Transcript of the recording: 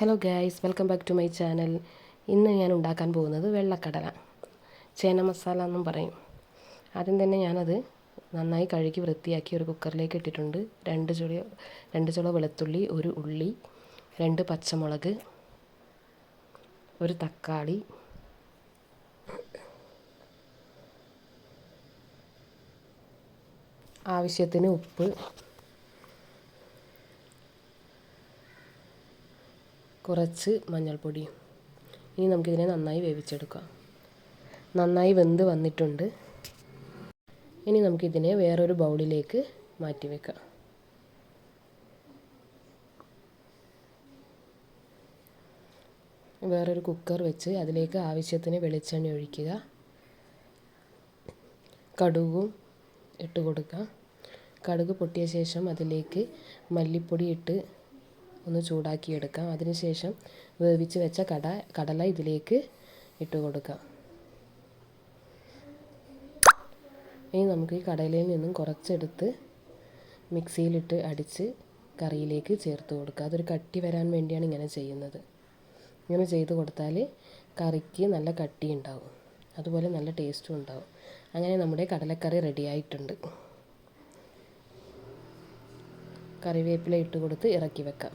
Hello guys welcome back to my channel ഇന്ന് ഞാൻ ഉണ്ടാക്കാൻ പോകുന്നത് വെള്ളക്കടല. ചേന മസാല എന്നും പറയും. ആദ്യം തന്നെ ഞാനത് നന്നായി കഴുകി വൃത്തിയാക്കി ഒരു കുക്കറിലേക്ക് ഇട്ടിട്ടുണ്ട്. രണ്ട് ചുള രണ്ട് ചുള വെളുത്തുള്ളി ഒരു ഉള്ളി രണ്ട് പച്ചമുളക് ഒരു തക്കാളി ആവശ്യത്തിന് ഉപ്പ് കുറച്ച് മഞ്ഞൾപ്പൊടിയും ഇനി നമുക്കിതിനെ നന്നായി വേവിച്ചെടുക്കാം. നന്നായി വെന്ത് വന്നിട്ടുണ്ട്. ഇനി നമുക്കിതിനെ വേറൊരു ബൗളിലേക്ക് മാറ്റി വെക്കാം. വേറൊരു കുക്കർ വെച്ച് അതിലേക്ക് ആവശ്യത്തിന് വെളിച്ചെണ്ണ ഒഴിക്കുക. കടുകും ഇട്ട് കൊടുക്കാം. കടുക് പൊട്ടിയ ശേഷം അതിലേക്ക് മല്ലിപ്പൊടി ഇട്ട് ഒന്ന് ചൂടാക്കിയെടുക്കാം. അതിനുശേഷം വേവിച്ച് വെച്ച കട കടല ഇതിലേക്ക് ഇട്ട് കൊടുക്കാം. ഇനി നമുക്ക് ഈ കടലയിൽ നിന്നും കുറച്ചെടുത്ത് മിക്സിയിലിട്ട് അടിച്ച് കറിയിലേക്ക് ചേർത്ത് കൊടുക്കുക അതൊരു കട്ടി വരാൻ വേണ്ടിയാണ് ഇങ്ങനെ ചെയ്യുന്നത്. ഇങ്ങനെ ചെയ്ത് കൊടുത്താൽ കറിക്ക് നല്ല കട്ടി ഉണ്ടാവും. അതുപോലെ നല്ല ടേസ്റ്റും ഉണ്ടാവും. അങ്ങനെ നമ്മുടെ കടലക്കറി റെഡിയായിട്ടുണ്ട് കറിവേപ്പില ഇട്ട് കൊടുത്ത് ഇറക്കി വെക്കാം.